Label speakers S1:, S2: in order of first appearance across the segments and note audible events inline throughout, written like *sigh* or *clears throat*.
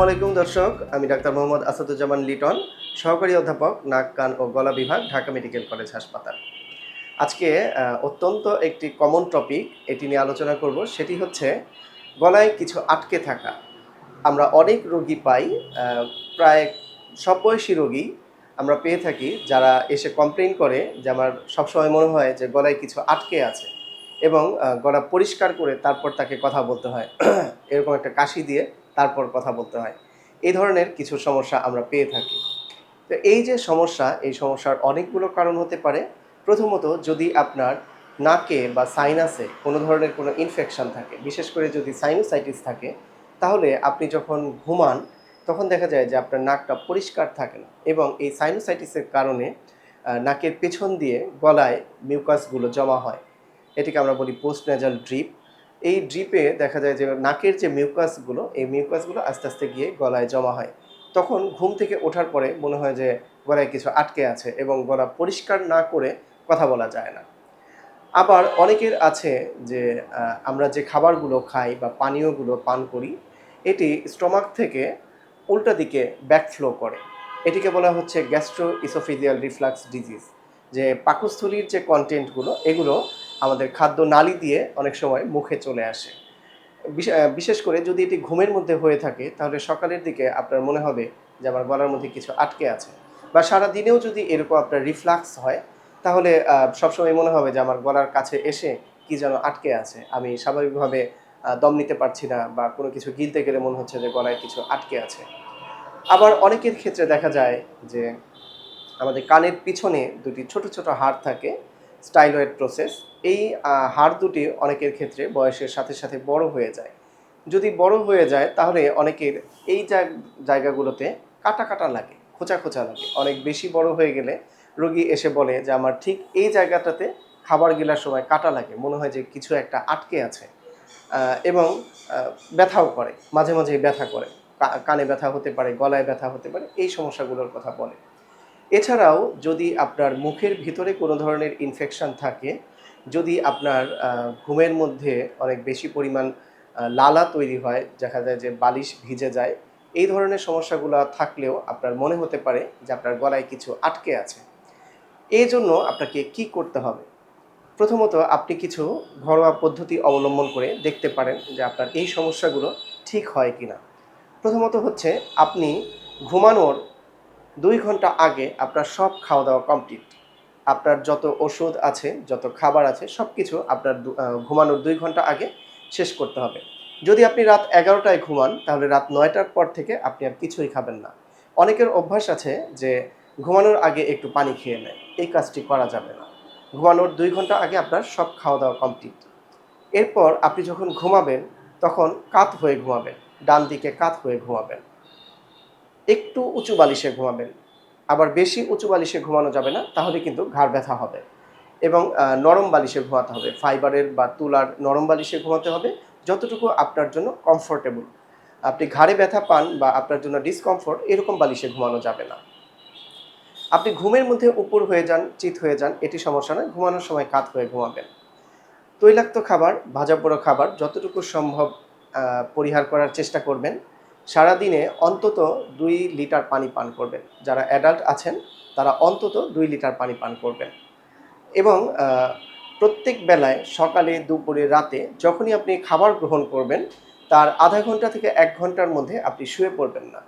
S1: আসসালামু আলাইকুম দর্শক, আমি ডাক্তার মোহাম্মদ আসাদুজ্জামান লিটন, সহকারী অধ্যাপক, নাক, কান ও গলা বিভাগ, ঢাকা মেডিকেল কলেজ হাসপাতাল। আজকে অত্যন্ত একটি কমন টপিক এটি নিয়ে আলোচনা করব, সেটি হচ্ছে গলায় কিছু আটকে থাকা। আমরা অনেক রোগী পাই প্রায় সব বয়সী রোগী আমরা পেয়ে থাকি যারা এসে কমপ্লেন করে যে আমার সবসময় মনে হয় যে গলায় কিছু আটকে আছে এবং গলা পরিষ্কার করে তারপর তাকে কথা বলতে হয়। *clears throat* এরকম একটা কাশি দিয়ে তারপর কথা বলতে হয়। এই ধরনের কিছু সমস্যা আমরা পেয়ে থাকি। তো এই যে সমস্যা, এই সমস্যার অনেকগুলো কারণ হতে পারে। প্রথমত, যদি আপনার নাকে বা সাইনাসে কোনো ধরনের কোনো ইনফেকশন থাকে, বিশেষ করে যদি সাইনোসাইটিস থাকে, তাহলে আপনি যখন ঘুমান, তখন দেখা যায় যে আপনার নাকটা পরিষ্কার থাকে না এবং এই সাইনোসাইটিসের কারণে নাকের পেছন দিয়ে গলায় মিউকাসগুলো জমা হয়। এটিকে আমরা বলি পোস্ট নেজাল ড্রিপ এই ড্রিপে দেখা যায় যে নাকের যে মিউকাসগুলো এই মিউকাসগুলো আস্তে আস্তে গিয়ে গলায় জমা হয়। তখন ঘুম থেকে ওঠার পরে মনে হয় যে গলায় কিছু আটকে আছে এবং গলা পরিষ্কার না করে কথা বলা যায় না। আবার অনেকের আছে যে আমরা যে খাবারগুলো খাই বা পানীয়গুলো পান করি, এটি স্টমাক থেকে উল্টা দিকে ব্যাকফ্লো করে। এটিকে বলা হচ্ছে গ্যাস্ট্রো ইসোফিজিয়াল রিফ্লাক্স ডিজিজ, যে পাকস্থলীর যে কন্টেন্টগুলো এগুলো আমাদের খাদ্য নালী দিয়ে অনেক সময় মুখে চলে আসে। বিশ- বিশেষ করে যদি এটি ঘুমের মধ্যে হয়ে থাকে, তাহলে সকালের দিকে আপনার মনে হবে যে আমার গলার মধ্যে কিছু আটকে আছে। বা সারা দিনেও যদি এরকম আপনার রিফ্লাক্স হয়, তাহলে সবসময় মনে হবে যে আমার গলার কাছে এসে কি যেন আটকে আছে। আমি স্বাভাবিকভাবে দম নিতে পারছি না বা কোনো কিছু গিলতে গেলে মনে হচ্ছে যে গলায় কিছু আটকে আছে। আবার অনেকের ক্ষেত্রে দেখা যায় যে আমাদের কানের পিছনে দুটি ছোট ছোট হাড় থাকে স্টাইলয়েড প্রসেস এই হাড় দুটি অনেকের ক্ষেত্রে বয়সের সাথে সাথে বড় হয়ে যায়। যদি বড় হয়ে যায়, তাহলে অনেকের এই জায়গাগুলোতে কাটা কাটা লাগে, খোঁচা খোঁচা লাগে। অনেক বেশি বড় হয়ে গেলে রোগী এসে বলে যে, আমার ঠিক এই জায়গাটাতে খাবার গিলার সময় কাটা লাগে, মনে হয় যে কিছু একটা আটকে আছে। এবং ব্যথাও করে, মাঝে মাঝে ব্যথা করে। কানে ব্যথা হতে পারে, গলায় ব্যথা হতে পারে, এই সমস্যাগুলোর কথা বলে। এছাড়াও যদি আপনার মুখের ভিতরে কোনো ধরনের ইনফেকশন থাকে, যদি আপনার ঘুমের মধ্যে অনেক বেশি পরিমাণ লালা তৈরি হয়, দেখা যায় যে বালিশ ভিজে যায়, এই ধরনের সমস্যাগুলো থাকলেও আপনার মনে হতে পারে যে আপনার গলায় কিছু আটকে আছে। এই জন্য আপনাকে কি করতে হবে? প্রথমত আপনি কিছু ঘরোয়া পদ্ধতি অবলম্বন করে দেখতে পারেন যে আপনার এই সমস্যাগুলো ঠিক হয় কি না প্রথমত হচ্ছে আপনি ঘুমানোর দুই ঘণ্টা আগে আপনার সব খাওয়া দাওয়া কমপ্লিট আপনার যত ওষুধ আছে, যত খাবার আছে সব কিছু আপনার ঘুমানোর দুই ঘণ্টা আগে শেষ করতে হবে। যদি আপনি রাত এগারোটায় ঘুমান, তাহলে রাত নয়টার পর থেকে আপনি আর কিছুই খাবেন না। অনেকের অভ্যাস আছে যে ঘুমানোর আগে একটু পানি খেয়ে নেয়। এই কাজটি করা যাবে না। ঘুমানোর দুই ঘণ্টা আগে আপনার সব খাওয়া দাওয়া কমপ্লিট এরপর আপনি যখন ঘুমাবেন, তখন কাত হয়ে ঘুমাবেন ডান দিকে কাত হয়ে ঘুমাবেন। একটু উঁচু বালিশে ঘুমাবেন। আবার বেশি উঁচু বালিশে ঘুমানো যাবে না, তাহলে কিন্তু ঘাড় ব্যথা হবে। এবং নরম বালিশে ঘুমাতে হবে। ফাইবারের বা তুলার নরম বালিশে ঘুমাতে হবে, যতটুকু আপনার জন্য কমফোর্টেবল আপনি ঘাড়ে ব্যথা পান বা আপনার জন্য ডিসকমফোর্ট এরকম বালিশে ঘুমানো যাবে না। আপনি ঘুমের মধ্যে উপর হয়ে যান, চিত হয়ে যান, এটি সমস্যা নয়, ঘুমানোর সময় কাত হয়ে ঘুমাবেন। তৈলাক্ত খাবার, ভাজা পোড়া খাবার, যতটুকু সম্ভব পরিহার করার চেষ্টা করবেন। সারাদিনে অন্তত দুই লিটার পানি পান করবেন। যারা অ্যাডাল্ট আছেন, তারা অন্তত দুই লিটার পানি পান করবেন। এবং প্রত্যেক বেলায় সকালে, দুপুরে, রাতে যখনই আপনি খাবার গ্রহণ করবেন, তার আধা ঘণ্টা থেকে এক ঘণ্টার মধ্যে আপনি শুয়ে পড়বেন না।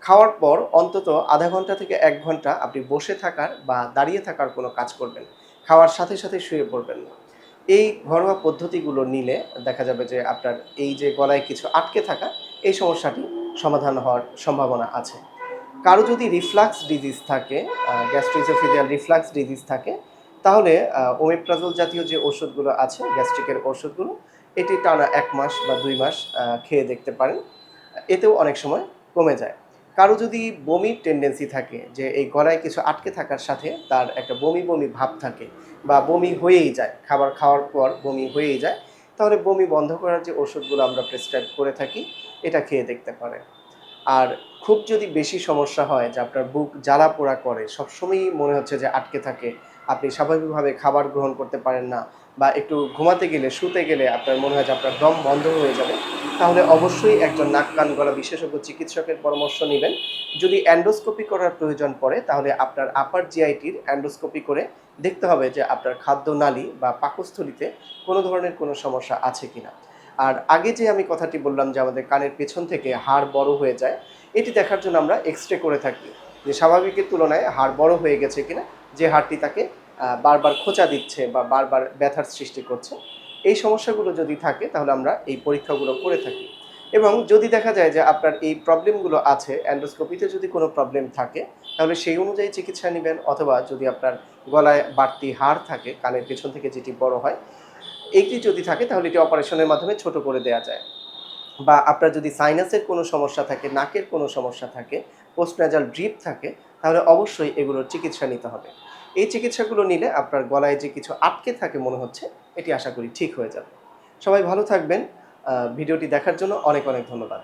S1: খাওয়ার পর অন্তত আধা ঘণ্টা থেকে এক ঘণ্টা আপনি বসে থাকার বা দাঁড়িয়ে থাকার কোনো কাজ করবেন। খাওয়ার সাথে সাথে শুয়ে পড়বেন না। এই ঘরোয়া পদ্ধতিগুলো নিলে দেখা যাবে যে আপনার এই যে গলায় কিছু আটকে থাকা এই সমস্যাটি সমাধান হওয়ার সম্ভাবনা আছে। কারও যদি রিফ্লাক্স ডিজিজ থাকে গ্যাস্ট্রোইসোফিজিয়াল রিফ্লাক্স ডিজিজ থাকে, তাহলে ওমেপ্রাজল জাতীয় যে ওষুধগুলো আছে, গ্যাস্ট্রিকের ওষুধগুলো এটি টানা এক মাস বা দুই মাস খেয়ে দেখতে পারেন। এতেও অনেক সময় কমে যায়। কারও যদি বমির টেন্ডেন্সি থাকে, যে এই গলায় কিছু আটকে থাকার সাথে তার একটা বমি বমি ভাব থাকে বা বমি হয়েই যায়, খাবার খাওয়ার পর বমি হয়েই যায় তাহলে বমি বন্ধ করার যে ওষুধগুলো আমরা প্রেসক্রাইব করে থাকি, এটা খেয়ে দেখতে পারে আর খুব যদি বেশি সমস্যা হয় যে আপনার বুক জ্বালা পোড়া করে, সবসময়ই মনে হচ্ছে যে আটকে থাকে, আপনি স্বাভাবিকভাবে খাবার গ্রহণ করতে পারেন না বা একটু ঘুমাতে গেলে, শুতে গেলে আপনার মনে হয় যে আপনার দম বন্ধ হয়ে যাবে, তাহলে অবশ্যই একজন নাক কান গলা বিশেষজ্ঞ চিকিৎসকের পরামর্শ নেবেন। যদি অ্যান্ডোস্কোপি করার প্রয়োজন পড়ে, তাহলে আপনার আপার জিআইটির অ্যান্ডোস্কোপি করে দেখতে হবে যে আপনার খাদ্য নালী বা পাকস্থলিতে কোনো ধরনের কোনো সমস্যা আছে কিনা। আর আগে যে আমি কথাটি বললাম যে আমাদের কানের পেছন থেকে হাড় বড় হয়ে যায়, এটি দেখার জন্য আমরা এক্স রে করে থাকি যে স্বাভাবিকের তুলনায় হাড় বড় হয়ে গেছে কিনা, যে হাড়টি তাকে বারবার খোঁচা দিচ্ছে বা বারবার ব্যথার সৃষ্টি করছে। এই সমস্যাগুলো যদি থাকে তাহলে আমরা এই পরীক্ষাগুলো করে থাকি। এবং যদি দেখা যায় যে আপনার এই প্রবলেমগুলো আছে, অ্যান্ডোস্কোপিতে যদি কোনো প্রবলেম থাকে তাহলে সেই অনুযায়ী চিকিৎসা নেবেন অথবা যদি আপনার গলায় বাড়তি হাড় থাকে, কানের পেছন থেকে যেটি বড় হয় এইটি যদি থাকে তাহলে এটি অপারেশনের মাধ্যমে ছোট করে দেওয়া যায়। বা আপনার যদি সাইনাসের কোনো সমস্যা থাকে, নাকের কোনো সমস্যা থাকে পোস্টনাজাল ড্রিপ থাকে, তাহলে অবশ্যই এগুলোর চিকিৎসা নিতে হবে। এই চিকিৎসাগুলো নিলে আপনার গলায় যে কিছু আটকে থাকে মনে হচ্ছে, এটি আশা করি ঠিক হয়ে যাবে। সবাই ভালো থাকবেন। ভিডিওটি দেখার জন্য অনেক অনেক ধন্যবাদ।